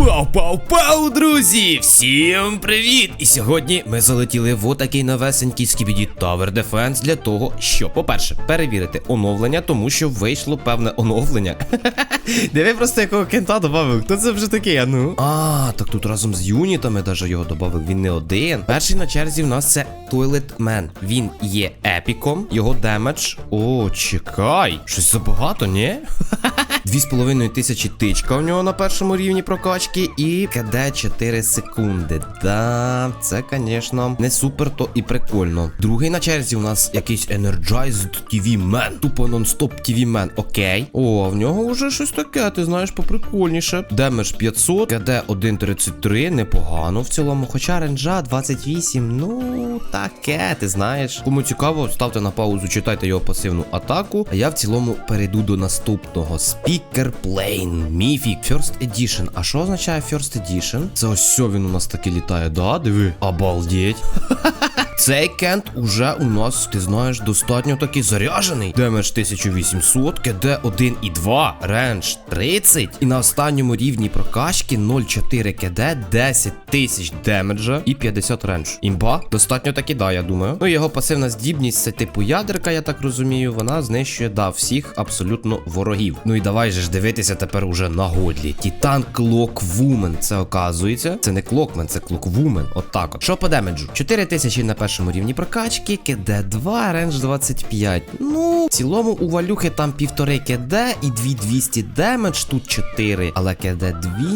Пау-пау-пау, друзі! Всім привіт! І сьогодні ми залетіли в отакий новесенький скібіді Tower Defense для того, щоб, по-перше, перевірити оновлення, тому що вийшло певне оновлення. Диви просто якого кента додав. Хто це вже такий? А ну? А, так тут разом з юнітами даже його додав. Він не один. Перший на черзі в нас це Toilet Man. Він є епіком, його демедж. О, чекай! Щось забагато, ні? Ха-ха! 2,5 тисячі тичка у нього на першому рівні прокачки. І КД 4 секунди. Да, це, звісно, не супер, то і прикольно. Другий на черзі у нас якийсь Energized TV Man. Тупо нон-стоп TV Man. Окей. О, в нього вже щось таке, ти знаєш, поприкольніше. Демедж 500, КД 1.33, непогано в цілому. Хоча ренджа 28. Ну, таке, ти знаєш. Кому цікаво, ставте на паузу, читайте його пасивну атаку. А я в цілому перейду до наступного спі. Speaker Plane Міфік, First Edition. А що означає First Edition? Це ось все він у нас таки літає, да? Диви. Обалдеть. Цей кент уже у нас, ти знаєш, достатньо таки заряжений. Демедж 1800, КД 1,2, рендж 30. І на останньому рівні прокачки 0,4 КД, 10 тисяч демеджа і 50 рендж. Імба, достатньо таки да, я думаю. Ну, його пасивна здібність це типу ядерка, я так розумію. Вона знищує да всіх абсолютно ворогів. Ну і давай же ж дивитися тепер уже на годлі. Титан Клоквумен. Це оказується. Це не Клокмен, це Клоквумен. От так от. Що по демеджу? 4 тисячі на першому рівні прокачки, КД 2, рендж 25. Ну, в цілому у валюхи там півтори КД і 2200 демедж, тут 4. Але КД 2,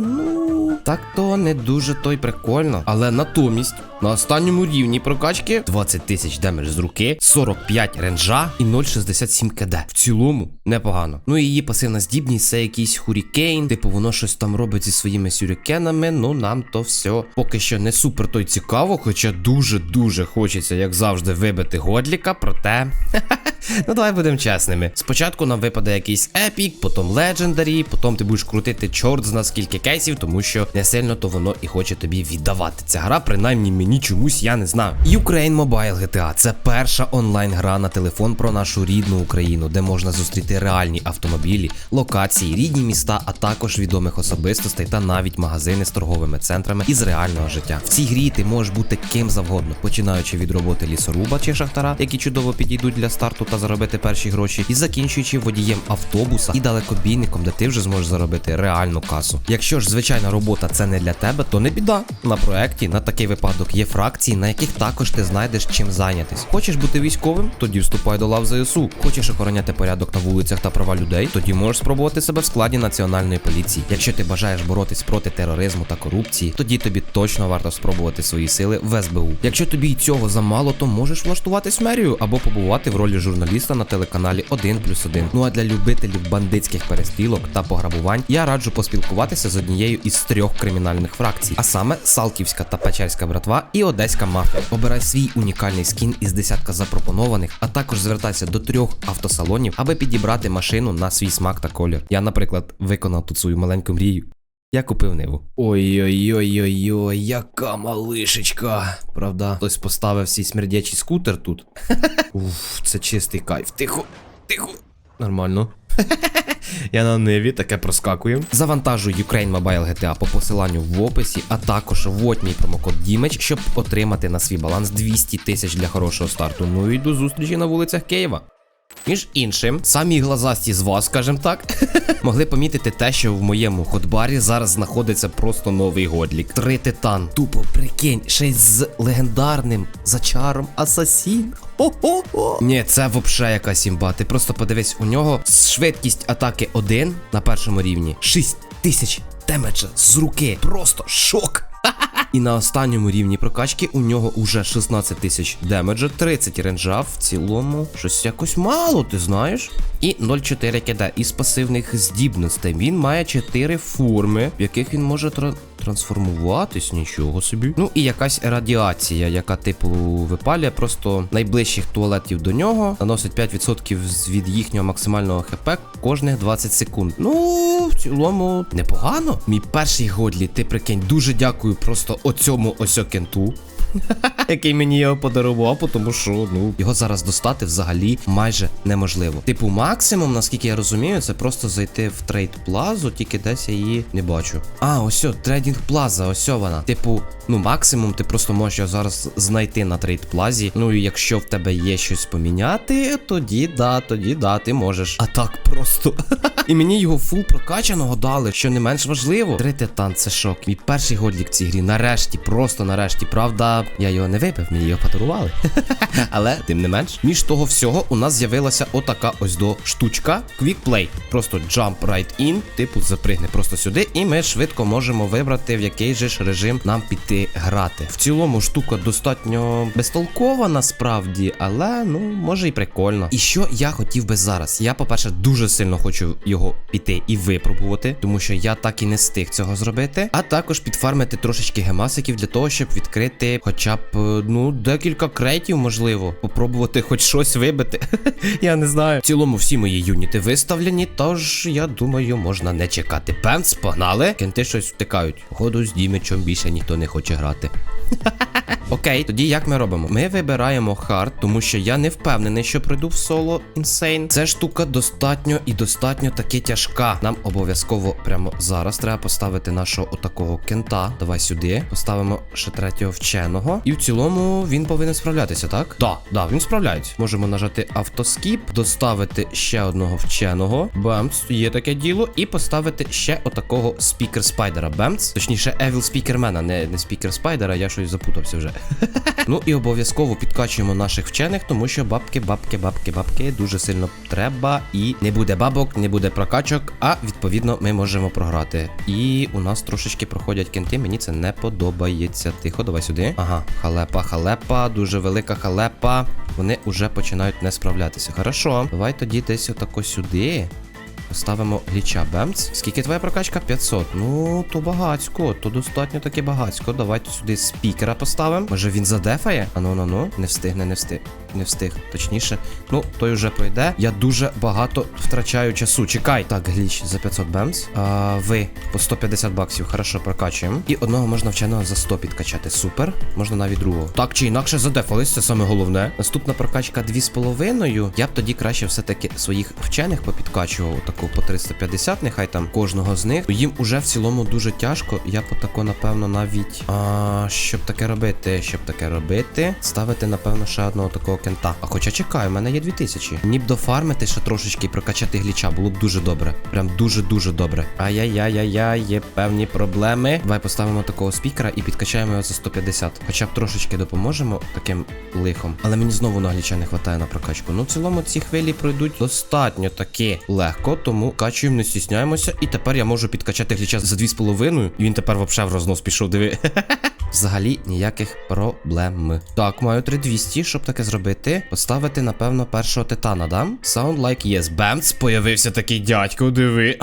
ну. Так то не дуже то й прикольно. Але натомість на останньому рівні прокачки 20 тисяч демедж з руки, 45 ренджа і 0,67 КД. В цілому непогано. Ну і її пасивна здібність це якийсь хурікейн. Типу, воно щось там робить зі своїми сюрікенами. Ну нам то все поки що не супер то й цікаво, хоча дуже-дуже хочеться, як завжди, вибити годліка, проте. Ну, давай будемо чесними. Спочатку нам випаде якийсь епік, потім легендарі, потім ти будеш крутити чорт з нас скільки кейсів, тому що не сильно то воно і хоче тобі віддавати. Ця гра, принаймні мені чомусь я не знаю. Ukraine Mobile GTA це перша онлайн-гра на телефон про нашу рідну Україну, де можна зустріти реальні автомобілі, локації, рідні міста, а також відомих особистостей та навіть магазини з торговими центрами із реального життя. В цій грі ти можеш бути ким завгодно, починаючи від роботи лісоруба чи шахтара, які чудово підійдуть для старту та заробити перші гроші, і закінчуючи водієм автобуса і далекобійником, де ти вже зможеш заробити реальну касу. Якщо ж звичайна робота це не для тебе, то не біда. На проекті на такий випадок є фракції, на яких також ти знайдеш чим зайнятись. Хочеш бути військовим? Тоді вступай до лав ЗСУ. Хочеш охороняти порядок на вулицях та права людей? Тоді можеш спробувати себе в складі національної поліції. Якщо ти бажаєш боротись проти тероризму та корупції, тоді тобі точно варто спробувати свої сили в СБУ. Якщо тобі і цього замало, то можеш влаштуватись мерію або побувати в ролі журналіста на телеканалі 1 плюс 1. Ну а для любителів бандитських перестрілок та пограбувань я раджу поспілкуватися з однією із трьох кримінальних фракцій, а саме Салтівська та Печерська братва і Одеська мафія. Обирай свій унікальний скін із десятка запропонованих, а також звертайся до трьох автосалонів, аби підібрати машину на свій смак та колір. Я, наприклад, виконав тут свою маленьку мрію. Я купив ниву. Ой-ой-ой-ой-ой, яка малишечка. Правда, хтось поставив свій смердячий скутер тут. Уф, це чистий кайф. Тихо, тихо. Нормально. Я на ниві таке проскакую. Завантажуй Ukraine Mobile GTA по посиланню в описі, а також вводь мій промокод DIMEץ, щоб отримати на свій баланс 200 тисяч для хорошого старту. Ну і до зустрічі на вулицях Києва. Між іншим, самі глазасті з вас, скажем так, могли помітити те, що в моєму ходбарі зараз знаходиться просто новий годлік. Три титан. Тупо прикинь, ще й з легендарним зачаром Асасін. Хо-хо-хо. Ні, це вообще якась імба. Ти просто подивись, у нього швидкість атаки 1 на першому рівні. 6 тисяч демеджа з руки. Просто шок. І на останньому рівні прокачки у нього уже 16 тисяч демеджа, 30 ренджа, в цілому щось якось мало, ти знаєш? І 0,4 кіда із пасивних здібностей. Він має 4 форми, в яких він може тра- трансформуватись, нічого собі. Ну і якась радіація, яка, типу, випалює просто найближчих туалетів до нього, наносить 5% від їхнього максимального хп кожних 20 секунд. Ну, в цілому, непогано. Мій перший годлі, ти прикинь, дуже дякую просто оцьому ось кенту. який мені його подарував, тому що ну його зараз достати взагалі майже неможливо. Типу, максимум, наскільки я розумію, це просто зайти в трейд плазу, тільки десь я її не бачу. А, ось о, трейдинг плаза, ось вона. Типу, ну максимум ти просто можеш його зараз знайти на трейд плазі. Ну і якщо в тебе є щось поміняти, тоді да, тоді да, ти можеш. А так просто. І мені його фул прокачаного дали, що не менш важливо. Три титан, це шок. Мій перший годлік в цій грі. Нарешті, просто нарешті. Правда, я його не випив, мені його подарували. Але тим не менш, між того всього у нас з'явилася отака ось до штучка. Play. Просто jump right in, типу запригни просто сюди, і ми швидко можемо вибрати, в який же ж режим нам піти грати. В цілому штука достатньо безтолкова насправді, але ну може і прикольно. І що я хотів би зараз? Я, по-перше, дуже сильно хочу його піти і випробувати, тому що я так і не встиг цього зробити. А також підфармити трошечки гемасиків для того, щоб відкрити хоча б е, ну декілька крейтів, можливо, попробувати хоч щось вибити. я не знаю. В цілому всі мої юніти виставлені, тож я думаю, можна не чекати. Пенс, погнали. Кенти щось втикають. Году з Дімичем більше ніхто не хоче грати. Окей, тоді як ми робимо? Ми вибираємо хард, тому що я не впевнений, що прийду в соло інсейн. Ця штука достатньо і достатньо таки тяжка. Нам обов'язково прямо зараз треба поставити нашого отакого кента. Давай сюди. Поставимо ще третього вченого. І в цілому він повинен справлятися, так? Да, да, він справляється. Можемо нажати автоскіп, доставити ще одного вченого. Бемц, є таке діло. І поставити ще отакого спікер спайдера. Бемц. Точніше, Евіл спікермена, не, не спікер спайдера, я щось запутався вже. Ну і обов'язково підкачуємо наших вчених, тому що бабки, бабки, бабки, бабки дуже сильно треба. І не буде бабок, не буде прокачок, а відповідно ми можемо програти. І у нас трошечки проходять кінти, мені це не подобається. Тихо, давай сюди. Ага, халепа, халепа, дуже велика халепа. Вони вже починають не справлятися. Хорошо, давай тоді десь отако сюди. Поставимо гліча Бемц. Скільки твоя прокачка? 500. Ну, то багацько, то достатньо таки багацько. Давайте сюди спікера поставимо. Може він задефає? Ану, ну, ну. Не встигне, не встиг. Не встиг. Точніше. Ну, той вже пройде. Я дуже багато втрачаю часу. Чекай. Так, гліч за 500 бемс. А, ви по 150 баксів. Хорошо, прокачуємо. І одного можна вченого за 100 підкачати. Супер. Можна навіть другого. Так чи інакше задефались, це саме головне. Наступна прокачка 2,5. Я б тоді краще все-таки своїх вчених попідкачував. Таку по 350, нехай там кожного з них. Їм уже в цілому дуже тяжко. Я по тако, напевно, навіть. А, щоб таке робити, щоб таке робити, ставити, напевно, ще одного такого кента. А хоча чекаю, у мене є 2000. Мені дофармити ще трошечки прокачати гліча, було б дуже добре. Прям дуже-дуже добре. Ай-яй-яй-яй-яй, є певні проблеми. Давай поставимо такого спікера і підкачаємо його за 150. Хоча б трошечки допоможемо таким лихом. Але мені знову на гліча не вистачає на прокачку. Ну, в цілому ці хвилі пройдуть достатньо таки легко, тому качуємо, не стісняємося. І тепер я можу підкачати гліча за 2,5. І він тепер взагалі в рознос пішов, диви. Взагалі ніяких проблем. Так, маю 3200, щоб таке зробити. Поставити, напевно, першого титана, да? Sound like yes. Бемц, появився такий дядько, диви.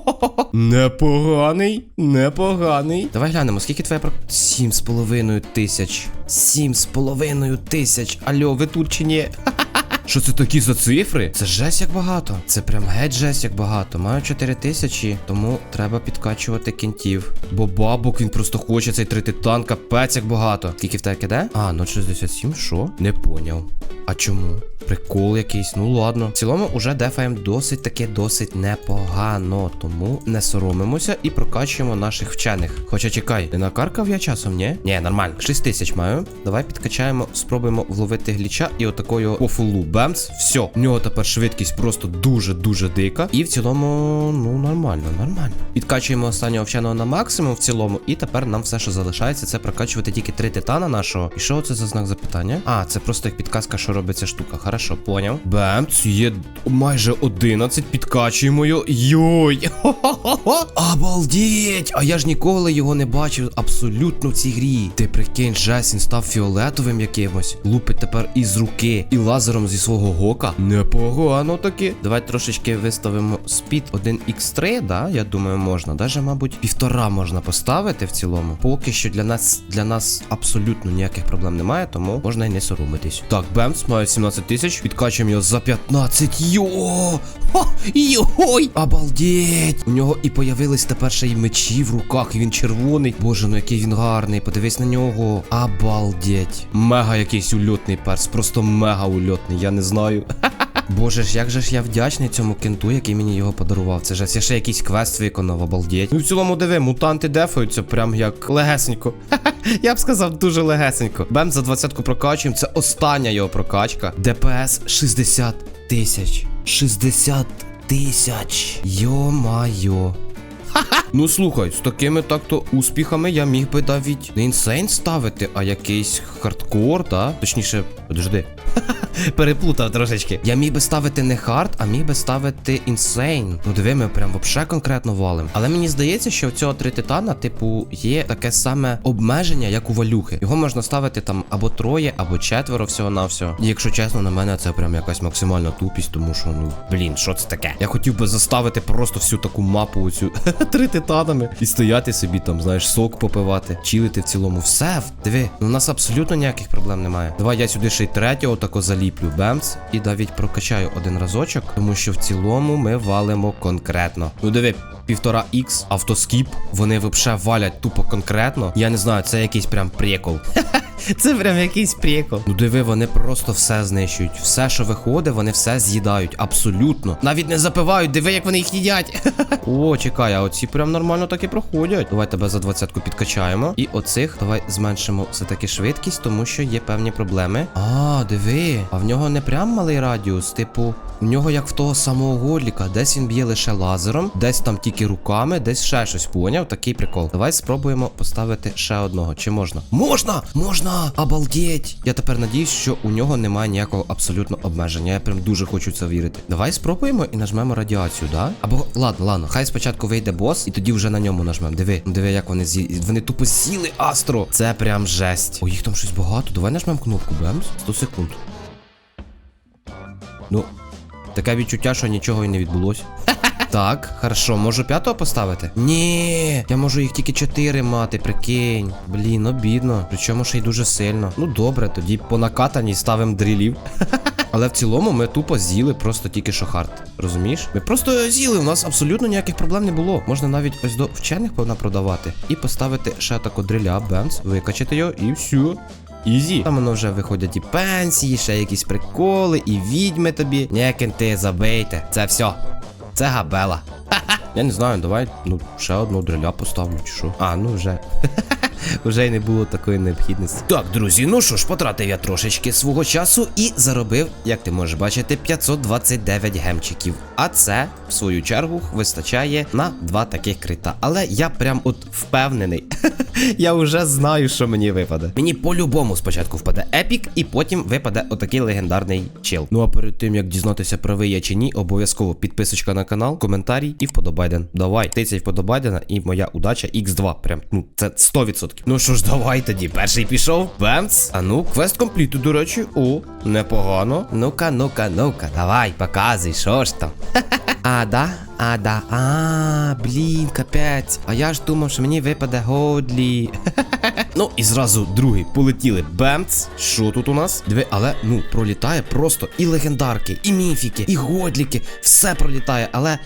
Непоганий, непоганий. Давай глянемо, скільки твоя про. Сім з половиною тисяч. Сім з половиною тисяч. Альо, ви тут чи ні? Що це такі за цифри? Це жесть як багато. Це прям геть жесть як багато. Маю 4 тисячі, тому треба підкачувати кінтів. Бо бабок він просто хоче цей три титан, капець як багато. Скільки в тебе киде? А, 0,67, що? Не поняв. А чому? Прикол якийсь, ну ладно. В цілому уже дефаємо досить таки досить непогано. Тому не соромимося і прокачуємо наших вчених. Хоча чекай, не накаркав я часом, ні? Ні, нормально. 6 тисяч маю. Давай підкачаємо, спробуємо вловити гліча і отакою по фулу. Бемц. Все. В нього тепер швидкість просто дуже-дуже дика. І в цілому, ну нормально, нормально. Підкачуємо останнього вченого на максимум в цілому. І тепер нам все, що залишається, це прокачувати тільки три титана нашого. І що це за знак запитання? А, це просто як підказка, що робить ця штука. Хорошо, поняв. Бемц, є майже 11. Підкачуємо його. Йой. Хо-хо-хо. А я ж ніколи його не бачив абсолютно в цій грі. Ти прикинь, жесть, він став фіолетовим якимось. Лупить тепер із руки і лазером зі свого гока. Непогано таки. Давай трошечки виставимо спід 1x3, да? Я думаю, можна. Даже, мабуть, півтора можна поставити в цілому. Поки що для нас для нас абсолютно ніяких проблем немає, тому можна і не соромитись. Так, Бемс має 17 тисяч. Тисяч. Підкачуємо його за 15. Йо! Ха! Йой! Обалдеть! У нього і появились тепер ще й мечі в руках, і він червоний. Боже, ну який він гарний. Подивись на нього. Обалдеть. Мега якийсь ульотний перс. Просто мега ульотний, я не знаю. Боже ж, як же ж я вдячний цьому кенту, який мені його подарував. Це ж я ще якийсь квест виконав, обалдіть. Ну в цілому диви, мутанти дефаються прям як легесенько. Я б сказав дуже легесенько. Бем за 20-ку прокачуємо. Це остання його прокачка. ДПС 60 тисяч. 60 тисяч. Йо-майо. Ну слухай, з такими так-то успіхами я міг би навіть не інсейн ставити, а якийсь хардкор, та? Точніше, подожди. Переплутав трошечки. Я міг би ставити не хард, а міг би ставити інсейн. Ну диви, ми прям вообще конкретно валим. Але мені здається, що в цього три титана, типу, є таке саме обмеження, як у валюхи. Його можна ставити там або троє, або четверо всього на всього. Якщо чесно, на мене це прям якась максимальна тупість, тому що, ну, блін, що це таке? Я хотів би заставити просто всю таку мапу, оцю три титанами, і стояти собі там, знаєш, сок попивати, чилити в цілому. Все, диви, ну у нас абсолютно ніяких проблем немає. Давай я сюди ще й третього тако заліплю бемц і навіть прокачаю один разочок, тому що в цілому ми валимо конкретно. Ну диви. Півтора ікс, автоскіп, вони вообще валять тупо конкретно. Я не знаю, це якийсь прям прикол. Це прям якийсь прикол. Ну диви, вони просто все знищують. Все, що виходить, вони все з'їдають. Абсолютно. Навіть не запивають, диви, як вони їх їдять. О, чекай, а оці прям нормально так і проходять. Давай тебе за двадцятку підкачаємо. І оцих давай зменшимо все-таки швидкість, тому що є певні проблеми. А, диви, а в нього не прям малий радіус, типу. В нього як в того самого Годліка, десь він б'є лише лазером, десь там тільки руками, десь ще щось поняв. Такий прикол. Давай спробуємо поставити ще одного. Чи можна? Можна! Можна! Обалдеть! Я тепер надіюсь, що у нього немає ніякого абсолютно обмеження. Я прям дуже хочу це вірити. Давай спробуємо і нажмемо радіацію, да? Або ладно, ладно, хай спочатку вийде бос, і тоді вже на ньому нажмемо. Диви, диви, як вони зі. Вони тупо сіли, Астро. Це прям жесть. О, їх там щось багато. Давай нажмемо кнопку, Бемс. 100 секунд. Ну, таке відчуття, що нічого і не відбулося. Так, хорошо, можу п'ятого поставити? Ні, я можу їх тільки чотири мати, прикинь. Блін, обідно. Причому ще й дуже сильно. Ну добре, тоді по накатаній ставимо дрілів. Але в цілому ми тупо з'їли просто тільки що хард. Розумієш? Ми просто з'їли, у нас абсолютно ніяких проблем не було. Можна навіть ось до вчених повинна продавати. І поставити ще тако дриля, бенц, викачати його і все. Ізі. Там воно вже виходять і пенсії, ще якісь приколи, і відьми тобі. Ніяким ти забийте. Це все. Це габела. Я не знаю, давай, ну, ще одну дриля поставлю, чи що. А, ну вже. Вже й не було такої необхідності. Так, друзі, ну що ж, потратив я трошечки свого часу і заробив, як ти можеш бачити, 529 гемчиків. А це, в свою чергу, вистачає на два таких крита. Але я прям от впевнений. я вже знаю, що мені випаде. Мені по-любому спочатку впаде епік, і потім випаде отакий легендарний чел. Ну а перед тим як дізнатися, правий я чи ні, обов'язково підписочка на канал, коментарій і вподобайден. Давай, тицяй вподобайдена, і моя удача x2. Прям, ну, це 100%. Ну що ж, давай тоді. Перший пішов. Бемц. А ну, квест компліту, до речі. О, непогано. Ну-ка, ну-ка, ну-ка. Давай, показуй, що ж там. А, да? А, да. А, блін, капець. А я ж думав, що мені випаде Годлі. ну і зразу другий полетіли. Бемц. Що тут у нас? Диви, але ну пролітає просто і легендарки, і міфіки, і годліки. Все пролітає, але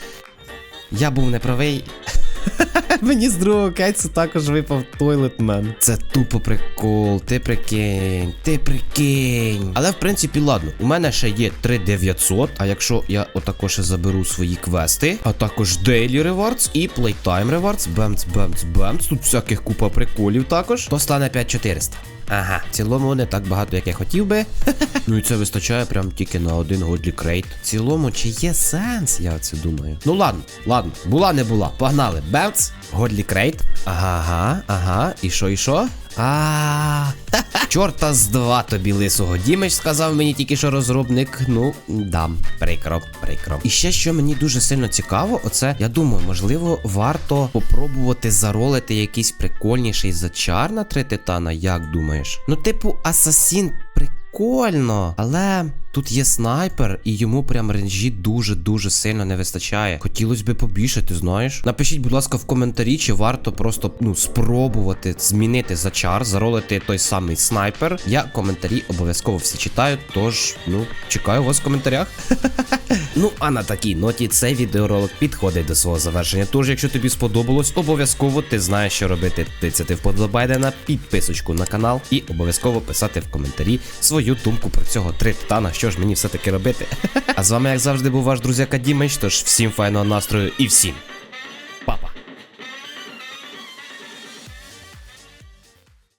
я був неправий. Мені з другого кейсу також випав Тойлетмен. Це тупо прикол, ти прикинь, ти прикинь. Але в принципі, ладно, у мене ще є 3900. А якщо я отако ще заберу свої квести, а також Daily Rewards і Playtime Rewards, бемц, бемц, бемц. Тут всяких купа приколів також, то стане 5400. Ага, в цілому не так багато, як я хотів би. ну і це вистачає прям тільки на один годлі крейт. В цілому, чи є сенс, я це думаю. Ну ладно, ладно, була не була. Погнали. Бемц, годлі крейт. Ага, ага, ага. І що, і що? А. Чорта з два тобі лисого. Дімич сказав мені тільки що розробник. Ну, дам. Прикро, прикро. І ще що мені дуже сильно цікаво, оце я думаю, можливо, варто попробувати заролити якийсь прикольніший зачар на три титана, як думаєш? Ну, типу, асасін прикольно, але. Тут є снайпер, і йому прям ренжі дуже-дуже сильно не вистачає. Хотілося би побільше, ти знаєш. Напишіть, будь ласка, в коментарі, чи варто просто ну спробувати змінити зачар, заролити той самий снайпер. Я коментарі обов'язково всі читаю, тож ну чекаю вас в коментарях. Ну, а на такій ноті цей відеоролик підходить до свого завершення. Тож, якщо тобі сподобалось, обов'язково ти знаєш, що робити. Тицяти вподобайде на підписочку на канал і обов'язково писати в коментарі свою думку про цього три титана, Що ж мені все таки робити? А з вами, як завжди, був ваш друзяка Дімич. Тож всім файного настрою і всім